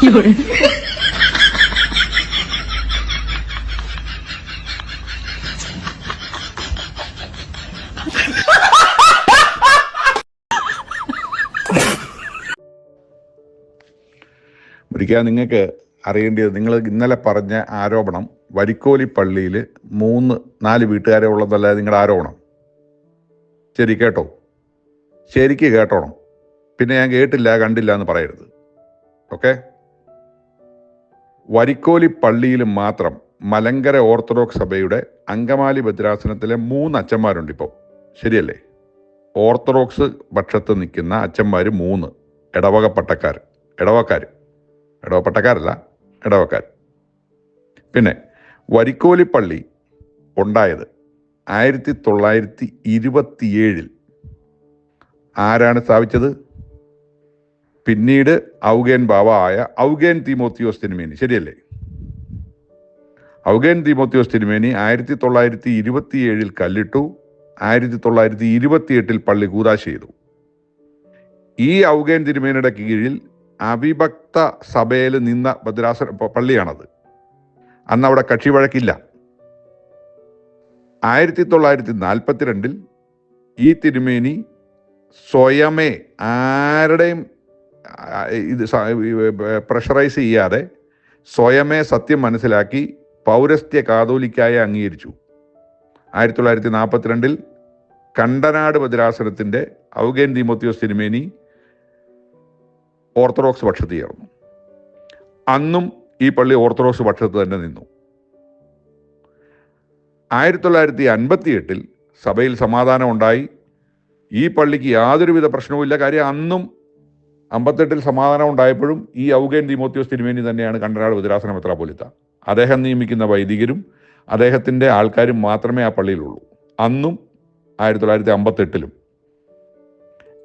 有人。ഒരിക്കൽ നിങ്ങൾക്ക് അറിയേണ്ടത് നിങ്ങൾ ഇന്നലെ പറഞ്ഞ ആരോപണം വരിക്കോലി പള്ളിയിൽ മൂന്ന് നാല് വീട്ടുകാരെ ഉള്ളതല്ലേ നിങ്ങളുടെ ആരോപണം ശരി കേട്ടോ ശരിക്ക് കേട്ടോണം. പിന്നെ ഞാൻ കേട്ടില്ല കണ്ടില്ല എന്ന് പറയരുത്. ഓക്കെ വരിക്കോലി പള്ളിയിൽ മാത്രം മലങ്കര ഓർത്തഡോക്സ് സഭയുടെ അങ്കമാലി ഭദ്രാസനത്തിലെ മൂന്ന് അച്ഛന്മാരുണ്ട് ഇപ്പോൾ ശരിയല്ലേ? ഓർത്തഡോക്സ് പക്ഷത്ത് നിൽക്കുന്ന അച്ഛന്മാർ മൂന്ന്. ഇടവകപ്പട്ടക്കാർ. ഇടവക്കാർ ഇടവപ്പട്ടക്കാരല്ല ഇടവക്കാർ പിന്നെ വരിക്കോലി പള്ളി ഉണ്ടായത് ആയിരത്തി തൊള്ളായിരത്തി ഇരുപത്തിയേഴിൽ ആരാണ് സ്ഥാപിച്ചത്? പിന്നീട് ഔഗേൻ ബാവ ആയ ഔഗേൻ തിമോത്തിയോസ് തിരുമേനി. ശരിയല്ലേ? ഔഗേൻ തിമോത്തിയോസ് തിരുമേനി ആയിരത്തി തൊള്ളായിരത്തി ഇരുപത്തിയേഴിൽ കല്ലിട്ടു ആയിരത്തി തൊള്ളായിരത്തി ഇരുപത്തിയെട്ടിൽ പള്ളി കൂതാശ ചെയ്തു. ഈ ഔഗേൻ തിരുമേനിയുടെ കീഴിൽ അവിഭക്ത സഭയിൽ നിന്ന ഭദ്രാസന പള്ളിയാണത്. അന്ന് അവിടെ കക്ഷി വഴക്കില്ല. ആയിരത്തി തൊള്ളായിരത്തി നാൽപ്പത്തിരണ്ടിൽ ഈ തിരുമേനി സ്വയമേ ആരുടെയും ഇത് പ്രഷറൈസ് ചെയ്യാതെ സ്വയമേ സത്യം മനസ്സിലാക്കി പൗരസ്ത്യ കാതോലിക്കായി അംഗീകരിച്ചു. ആയിരത്തി തൊള്ളായിരത്തി നാൽപ്പത്തിരണ്ടിൽ കണ്ടനാട് ഭദ്രാസനത്തിന്റെ ഔഗേൻ ദിമോത്തിയോ തിരുമേനി ഓർത്തഡോക്സ് പക്ഷത്ത് ചേർന്നു. അന്നും ഈ പള്ളി ഓർത്തഡോക്സ് പക്ഷത്ത് തന്നെ നിന്നു. ആയിരത്തി തൊള്ളായിരത്തി അൻപത്തി എട്ടിൽ സഭയിൽ സമാധാനം ഉണ്ടായി ഈ പള്ളിക്ക് യാതൊരുവിധ പ്രശ്നവുമില്ല കാര്യം അന്നും അമ്പത്തെട്ടിൽ സമാധാനം ഉണ്ടായപ്പോഴും ഈ ഔഗേൻ തിമോത്യോസ് തിരുമേനി തന്നെയാണ് കണ്ടനാട് ഭദ്രാസന മെത്രാപ്പൊലിത്ത. അദ്ദേഹം നിയമിക്കുന്ന വൈദികരും അദ്ദേഹത്തിന്റെ ആൾക്കാരും മാത്രമേ ആ പള്ളിയിലുള്ളൂ. അന്നും ആയിരത്തി തൊള്ളായിരത്തി അമ്പത്തെട്ടിലും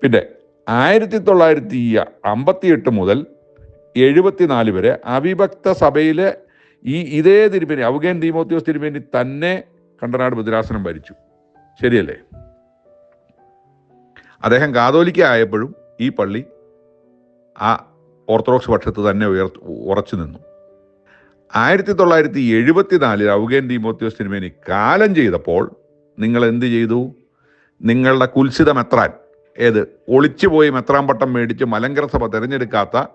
പിന്നെ ആയിരത്തി തൊള്ളായിരത്തി അമ്പത്തിയെട്ട് മുതൽ എഴുപത്തിനാല് വരെ അവിഭക്ത സഭയിലെ ഈ ഇതേ തിരുമേനി ഔഗേൻ ദീമോത്യോസ് തിരുമേനി തന്നെ കണ്ടനാട് ബുദ്രാസനം ഭരിച്ചു. ശരിയല്ലേ? അദ്ദേഹം കാതോലിക്ക ആയപ്പോഴും ഈ പള്ളി ആ ഓർത്തഡോക്സ് പക്ഷത്ത് തന്നെ ഉയർ ഉറച്ചു നിന്നു. ആയിരത്തി തൊള്ളായിരത്തി എഴുപത്തിനാലിൽ ഔഗേൻ തീമോത്യോസ് തിരുമേനി കാലം ചെയ്തപ്പോൾ നിങ്ങൾ എന്ത് ചെയ്തു? നിങ്ങളുടെ കുൽസിത മെത്രാൻ ഏത്? ഒളിച്ചുപോയി പോയി പട്ടം മേടിച്ച് മലങ്കര സഭ തിരഞ്ഞെടുക്കാത്ത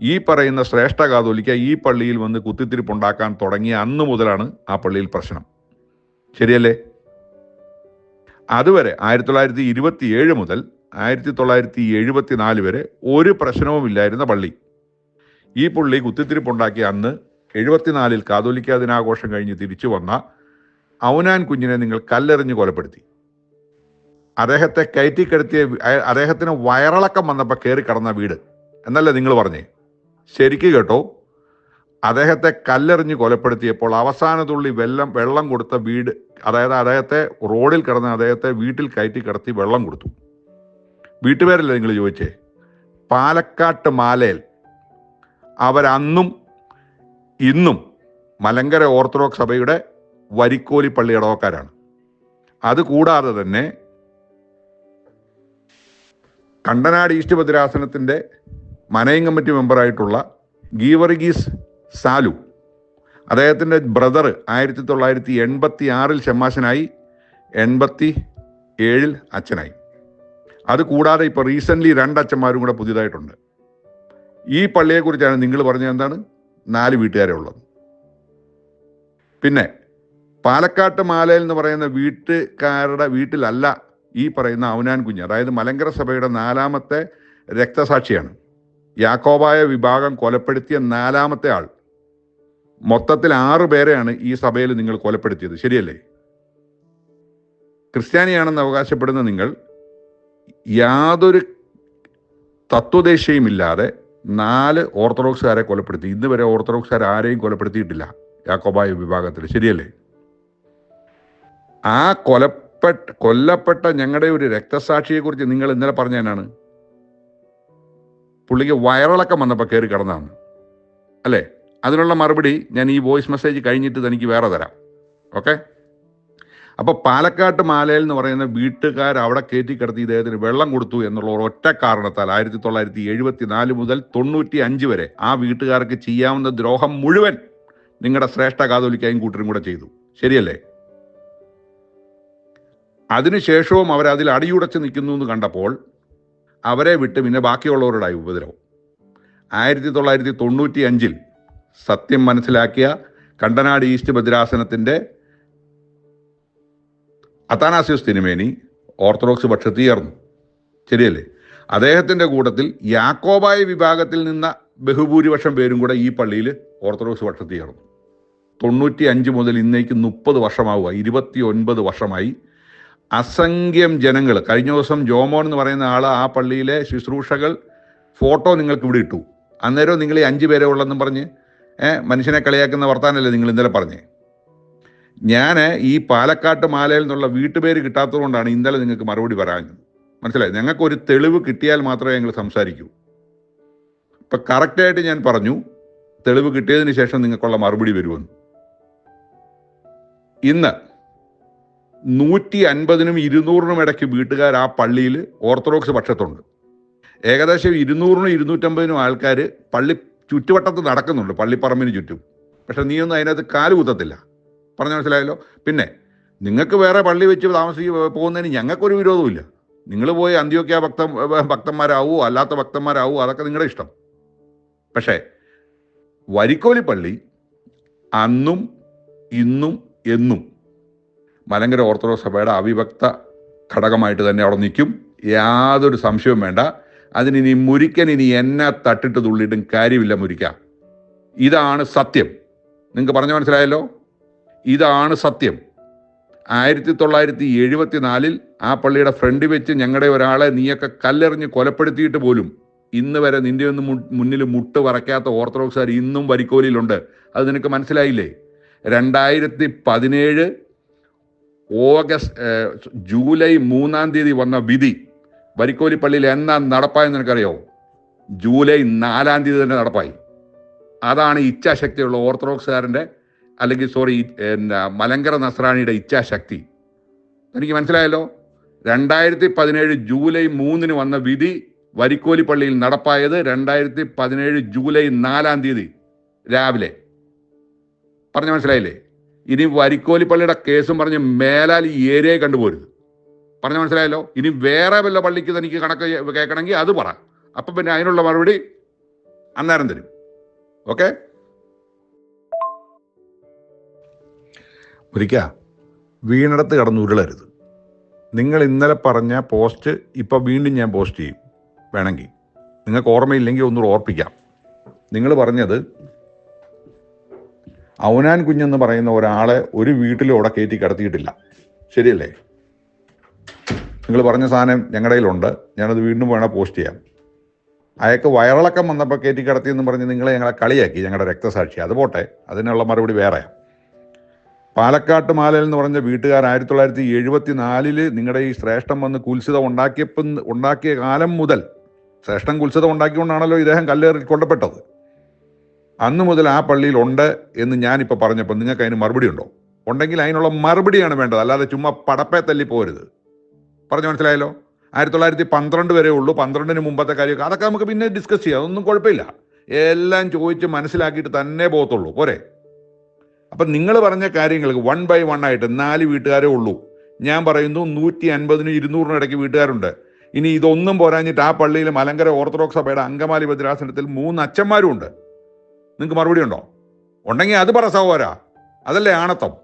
ഈ പറയുന്ന ശ്രേഷ്ഠ കാതോലിക്ക ഈ പള്ളിയിൽ വന്ന് കുത്തിത്തിരിപ്പുണ്ടാക്കാൻ തുടങ്ങിയ അന്ന് മുതലാണ് ആ പള്ളിയിൽ പ്രശ്നം. ശരിയല്ലേ? അതുവരെ ആയിരത്തി തൊള്ളായിരത്തി ഇരുപത്തി ഏഴ് മുതൽ ആയിരത്തി തൊള്ളായിരത്തി എഴുപത്തി നാല് വരെ ഒരു പ്രശ്നവുമില്ലായിരുന്ന പള്ളി. ഈ പുള്ളി കുത്തിത്തിരിപ്പുണ്ടാക്കി അന്ന് എഴുപത്തിനാലിൽ കാതോലിക്ക ദിനാഘോഷം കഴിഞ്ഞ് തിരിച്ചു വന്ന ഔനാൻ കുഞ്ഞിനെ നിങ്ങൾ കല്ലെറിഞ്ഞ് കൊലപ്പെടുത്തി. അദ്ദേഹത്തെ കയറ്റിക്കിടത്തിയ അദ്ദേഹത്തിന് വയറിളക്കം വന്നപ്പോൾ കയറി കടന്ന വീട്. എന്നല്ലേ നിങ്ങൾ പറഞ്ഞേ? ശരിക്ക് കേട്ടോ. അദ്ദേഹത്തെ കല്ലെറിഞ്ഞ് കൊലപ്പെടുത്തിയപ്പോൾ അവസാന തുള്ളി വെള്ളം വെള്ളം കൊടുത്ത വീട് അതായത് അദ്ദേഹത്തെ റോഡിൽ കിടന്ന് അദ്ദേഹത്തെ വീട്ടിൽ കയറ്റി കിടത്തി വെള്ളം കൊടുത്തു. വീട്ടുപേരല്ലേ നിങ്ങൾ ചോദിച്ചേ? പാലക്കാട്ട് മാലയിൽ അവരന്നും ഇന്നും മലങ്കര ഓർത്തഡോക്സ് സഭയുടെ വരിക്കോലി പള്ളി ഇടവക്കാരാണ്. അതുകൂടാതെ തന്നെ കണ്ടനാട് ഈസ്റ്റ് ഭദ്രാസനത്തിന്റെ മനയിങ് കമ്മിറ്റി മെമ്പറായിട്ടുള്ള ഗീവർഗീസ് സാലു അദ്ദേഹത്തിന്റെ ബ്രദർ ആയിരത്തി തൊള്ളായിരത്തി എൺപത്തി ആറിൽ ഷമ്മാശനായി എൺപത്തി ഏഴിൽ അച്ഛനായി. അത് കൂടാതെ ഇപ്പോൾ റീസെന്റ്ലി രണ്ട് അച്ഛന്മാരും കൂടെ പുതിയതായിട്ടുണ്ട്. ഈ പള്ളിയെക്കുറിച്ചാണ് നിങ്ങൾ പറഞ്ഞത് എന്താണ്? നാല് വീട്ടുകാരെ ഉള്ളത്. പിന്നെ പാലക്കാട്ട് മാലയിൽ എന്ന് പറയുന്ന വീട്ടുകാരുടെ വീട്ടിലല്ല ഈ പറയുന്ന അവനാൻ കുഞ്ഞ് അതായത് മലങ്കര സഭയുടെ നാലാമത്തെ രക്തസാക്ഷിയാണ്. യാക്കോബായ വിഭാഗം കൊലപ്പെടുത്തിയ നാലാമത്തെ ആൾ. മൊത്തത്തിൽ ആറു പേരെയാണ് ഈ സഭയിൽ നിങ്ങൾ കൊലപ്പെടുത്തിയത്. ശരിയല്ലേ? ക്രിസ്ത്യാനിയാണെന്ന് അവകാശപ്പെടുന്ന നിങ്ങൾ യാതൊരു തത്വദേശയുമില്ലാതെ നാല് ഓർത്തഡോക്സുകാരെ കൊലപ്പെടുത്തി. ഇന്ന് വരെ ഓർത്തഡോക്സുകാർ ആരെയും കൊലപ്പെടുത്തിയിട്ടില്ല. യാക്കോബായ വിഭാഗത്തിൽ. ശരിയല്ലേ? ആ കൊലപ്പെട്ട കൊല്ലപ്പെട്ട ഞങ്ങളുടെ ഒരു രക്തസാക്ഷിയെക്കുറിച്ച് നിങ്ങൾ ഇന്നലെ പറഞ്ഞ എന്നാണ്? പുള്ളിക്ക് വയറിളക്കം വന്നപ്പോൾ കയറി കിടന്നാണ് അല്ലേ? അതിനുള്ള മറുപടി ഞാൻ ഈ വോയിസ് മെസ്സേജ് കഴിഞ്ഞിട്ട് തനിക്ക് വേറെ തരാം. ഓക്കെ? അപ്പോൾ പാലക്കാട്ട് മാലയിൽ എന്ന് പറയുന്ന വീട്ടുകാർ അവിടെ കയറ്റി കിടത്തി ഇദ്ദേഹത്തിന് വെള്ളം കൊടുത്തു എന്നുള്ള ഒരൊറ്റ കാരണത്താൽ ആയിരത്തി തൊള്ളായിരത്തി എഴുപത്തി നാല് മുതൽ തൊണ്ണൂറ്റി അഞ്ച് വരെ ആ വീട്ടുകാർക്ക് ചെയ്യാവുന്ന ദ്രോഹം മുഴുവൻ നിങ്ങളുടെ ശ്രേഷ്ഠ കാതോലിക്കായും കൂട്ടരും കൂടെ ചെയ്തു. ശരിയല്ലേ? അതിനുശേഷവും അവരതിൽ അടിയുടച്ച് നിൽക്കുന്നു എന്ന് കണ്ടപ്പോൾ അവരെ വിട്ട് പിന്നെ ബാക്കിയുള്ളവരോടായി ഉപദ്രവം. ആയിരത്തി തൊള്ളായിരത്തി തൊണ്ണൂറ്റി അഞ്ചിൽ സത്യം മനസ്സിലാക്കിയ കണ്ടനാട് ഈസ്റ്റ് ഭദ്രാസനത്തിന്റെ അത്താനാസ്യോസ് തിരുമേനി ഓർത്തഡോക്സ് പക്ഷത്ത് ചേർന്നു ശരിയല്ലേ? അദ്ദേഹത്തിന്റെ കൂട്ടത്തിൽ യാക്കോബായ വിഭാഗത്തിൽ നിന്ന ബഹുഭൂരിപക്ഷം പേരും കൂടെ ഈ പള്ളിയിൽ ഓർത്തഡോക്സ് പക്ഷത്ത് ചേർന്നു തൊണ്ണൂറ്റി അഞ്ച് മുതൽ ഇന്നേക്ക് മുപ്പത് വർഷമാവുക. ഇരുപത്തി ഒൻപത് വർഷമായി. അസംഖ്യം ജനങ്ങൾ കഴിഞ്ഞ ദിവസം ജോമോൻ എന്ന് പറയുന്ന ആൾ ആ പള്ളിയിലെ ശുശ്രൂഷകൾ ഫോട്ടോ നിങ്ങൾക്ക് ഇവിടെ ഇട്ടു. അന്നേരം നിങ്ങൾ ഈ അഞ്ച് പേരെ ഉള്ളെന്നും പറഞ്ഞ് മനുഷ്യനെ കളിയാക്കുന്ന വർത്താനല്ലേ നിങ്ങൾ ഇന്നലെ പറഞ്ഞേ? ഞാൻ ഈ പാലക്കാട്ട് മാലയിൽ നിന്നുള്ള വീട്ടുപേര് കിട്ടാത്തത് കൊണ്ടാണ് ഇന്നലെ നിങ്ങൾക്ക് മറുപടി പറയാഞ്ഞത്. മനസ്സിലായി? ഞങ്ങൾക്ക് ഒരു തെളിവ് കിട്ടിയാൽ മാത്രമേ ഞങ്ങൾ സംസാരിക്കൂ. ഇപ്പം കറക്റ്റായിട്ട് ഞാൻ പറഞ്ഞു തെളിവ് കിട്ടിയതിന് ശേഷം നിങ്ങൾക്കുള്ള മറുപടി വരുമെന്ന്. ഇന്ന് നൂറ്റി അൻപതിനും ഇരുന്നൂറിനും ഇടയ്ക്ക് വീട്ടുകാർ ആ പള്ളിയിൽ ഓർത്തഡോക്സ് പക്ഷത്തുണ്ട്. ഏകദേശം ഇരുന്നൂറിനും ഇരുന്നൂറ്റമ്പതിനും ആൾക്കാർ പള്ളി ചുറ്റുവട്ടത്ത് നടക്കുന്നുണ്ട് പള്ളിപ്പറമ്പിന് ചുറ്റും. പക്ഷെ നീയൊന്നും അതിനകത്ത് കാൽ കുത്തത്തില്ല. പറഞ്ഞു മനസ്സിലായല്ലോ? പിന്നെ നിങ്ങൾക്ക് വേറെ പള്ളി വെച്ച് താമസിച്ച് പോകുന്നതിന് ഞങ്ങൾക്കൊരു വിരോധമില്ല നിങ്ങൾ പോയി അന്ത്യോക്യ ഭക്ത ഭക്തന്മാരാവോ അല്ലാത്ത ഭക്തന്മാരാവോ അതൊക്കെ നിങ്ങളുടെ ഇഷ്ടം. പക്ഷേ വരിക്കോലി പള്ളി അന്നും ഇന്നും എന്നും മലങ്കര ഓർത്തഡോക്സ് സഭയുടെ അവിഭക്ത ഘടകമായിട്ട് തന്നെ അവിടെ നിൽക്കും. യാതൊരു സംശയവും വേണ്ട. അതിനി മുരിക്കൻ ഇനി എന്നെ തട്ടിട്ട് തുള്ളിയിട്ടും കാര്യമില്ല മുരിക്ക. ഇതാണ് സത്യം. നിങ്ങൾക്ക് പറഞ്ഞു മനസ്സിലായല്ലോ? ഇതാണ് സത്യം. ആയിരത്തി തൊള്ളായിരത്തി എഴുപത്തി നാലിൽ ആ പള്ളിയുടെ ഫ്രണ്ട് വെച്ച് ഞങ്ങളുടെ ഒരാളെ നീയൊക്കെ കല്ലെറിഞ്ഞ് കൊലപ്പെടുത്തിയിട്ട് പോലും ഇന്ന് വരെ നിന്റെ ഒന്നും മുന്നിൽ മുട്ട് വറയ്ക്കാത്ത ഓർത്തഡോക്സുകാർ ഇന്നും വരിക്കോലിയിലുണ്ട്. അത് നിനക്ക് മനസ്സിലായില്ലേ? രണ്ടായിരത്തി പതിനേഴ് ഓഗസ്റ്റ് ജൂലൈ മൂന്നാം തീയതി വന്ന വിധി. വരിക്കോലി പള്ളിയിൽ എന്നാ നടപ്പായെന്ന് നിനക്കറിയോ? ജൂലൈ നാലാം തീയതി തന്നെ നടപ്പായി. അതാണ് ഇച്ഛാശക്തിയുള്ള ഓർത്തഡോക്സുകാരന്റെ അല്ലെങ്കിൽ സോറി മലങ്കര നസ്രാണിയുടെ ഇച്ഛാശക്തി. എനിക്ക് മനസ്സിലായല്ലോ? രണ്ടായിരത്തി പതിനേഴ് ജൂലൈ മൂന്നിന് വന്ന വിധി വരിക്കോലി പള്ളിയിൽ നടപ്പായത് രണ്ടായിരത്തി പതിനേഴ് ജൂലൈ നാലാം തീയതി രാവിലെ. പറഞ്ഞ മനസ്സിലായില്ലേ? ഇനി വരിക്കോലി പള്ളിയുടെ കേസും പറഞ്ഞ് മേലാൽ ഈ ഏരിയയെ കണ്ടുപോരുത്. പറഞ്ഞ മനസ്സിലായല്ലോ? ഇനി വേറെ വല്ല പള്ളിക്ക് തനിക്ക് കണക്ക് കേൾക്കണമെങ്കിൽ അത് പറ. അപ്പം പിന്നെ അതിനുള്ള മറുപടി അന്നേരം തരും. ഓക്കെ? ഒരിക്ക വീണിടത്ത് കടന്ന് ഉരുളരുത്. നിങ്ങൾ ഇന്നലെ പറഞ്ഞ പോസ്റ്റ് ഇപ്പം വീണ്ടും ഞാൻ പോസ്റ്റ് ചെയ്യും. വേണമെങ്കിൽ. നിങ്ങൾക്ക് ഓർമ്മയില്ലെങ്കിൽ ഒന്ന് ഓർപ്പിക്കാം. നിങ്ങൾ പറഞ്ഞത് ഔനാൻ കുഞ്ഞെന്ന് പറയുന്ന ഒരാളെ ഒരു വീട്ടിലും അവിടെ കയറ്റി കിടത്തിയിട്ടില്ല. ശരിയല്ലേ? നിങ്ങൾ പറഞ്ഞ സാധനം ഞങ്ങളുടെ കയ്യിലുണ്ട്. ഞാനത് വീണ്ടും വേണം പോസ്റ്റ് ചെയ്യാം. അയാൾക്ക് വയറിളക്കം വന്നപ്പോൾ കയറ്റി കിടത്തിയെന്ന് പറഞ്ഞ് നിങ്ങളെ ഞങ്ങളെ കളിയാക്കി ഞങ്ങളുടെ രക്തസാക്ഷി. അത് പോട്ടെ അതിനുള്ള മറുപടി വേറെ. പാലക്കാട്ട് മാലയിൽ എന്ന് പറഞ്ഞ വീട്ടുകാർ ആയിരത്തി തൊള്ളായിരത്തി എഴുപത്തി നാലിൽ നിങ്ങളുടെ ഈ ശ്രേഷ്ഠം വന്ന് കുൽസിത ഉണ്ടാക്കിയപ്പം ഉണ്ടാക്കിയ കാലം മുതൽ ശ്രേഷ്ഠം കുൽസിത ഉണ്ടാക്കിക്കൊണ്ടാണല്ലോ ഇദ്ദേഹം കല്ലേറിൽ കൊണ്ടപ്പെട്ടത് അന്ന് മുതൽ ആ പള്ളിയിൽ ഉണ്ട് എന്ന് ഞാനിപ്പോൾ പറഞ്ഞപ്പോൾ നിങ്ങൾക്ക് അതിന് മറുപടി ഉണ്ടോ? ഉണ്ടെങ്കിൽ അതിനുള്ള മറുപടിയാണ് വേണ്ടത്. അല്ലാതെ ചുമ്മാ പടപ്പേ തല്ലി പോരുത് പറഞ്ഞു മനസ്സിലായല്ലോ? ആയിരത്തി തൊള്ളായിരത്തി പന്ത്രണ്ട് വരെ ഉള്ളൂ പന്ത്രണ്ടിന് മുമ്പത്തെ കാര്യമൊക്കെ. അതൊക്കെ നമുക്ക് പിന്നെ ഡിസ്കസ് ചെയ്യാം. അതൊന്നും കുഴപ്പമില്ല. എല്ലാം ചോദിച്ച് മനസ്സിലാക്കിയിട്ട് തന്നെ പോകത്തുള്ളൂ. പോരെ? അപ്പം നിങ്ങൾ പറഞ്ഞ കാര്യങ്ങൾക്ക് വൺ ബൈ വൺ ആയിട്ട് നാല് വീട്ടുകാരേ ഉള്ളൂ. ഞാൻ പറയുന്നു നൂറ്റി അൻപതിനും ഇരുന്നൂറിനും ഇടയ്ക്ക് വീട്ടുകാരുണ്ട്. ഇനി ഇതൊന്നും പോരാഞ്ഞിട്ട് ആ പള്ളിയിൽ മലങ്കര ഓർത്തഡോക്സ് സഭയുടെ അങ്കമാലി ഭദ്രാസനത്തിൽ മൂന്ന് അച്ഛന്മാരും ഉണ്ട്. നിങ്ങൾക്ക് മറുപടി ഉണ്ടോ? ഉണ്ടെങ്കിൽ അത് പറ സഹോരാ അതല്ലേ ആണത്തം.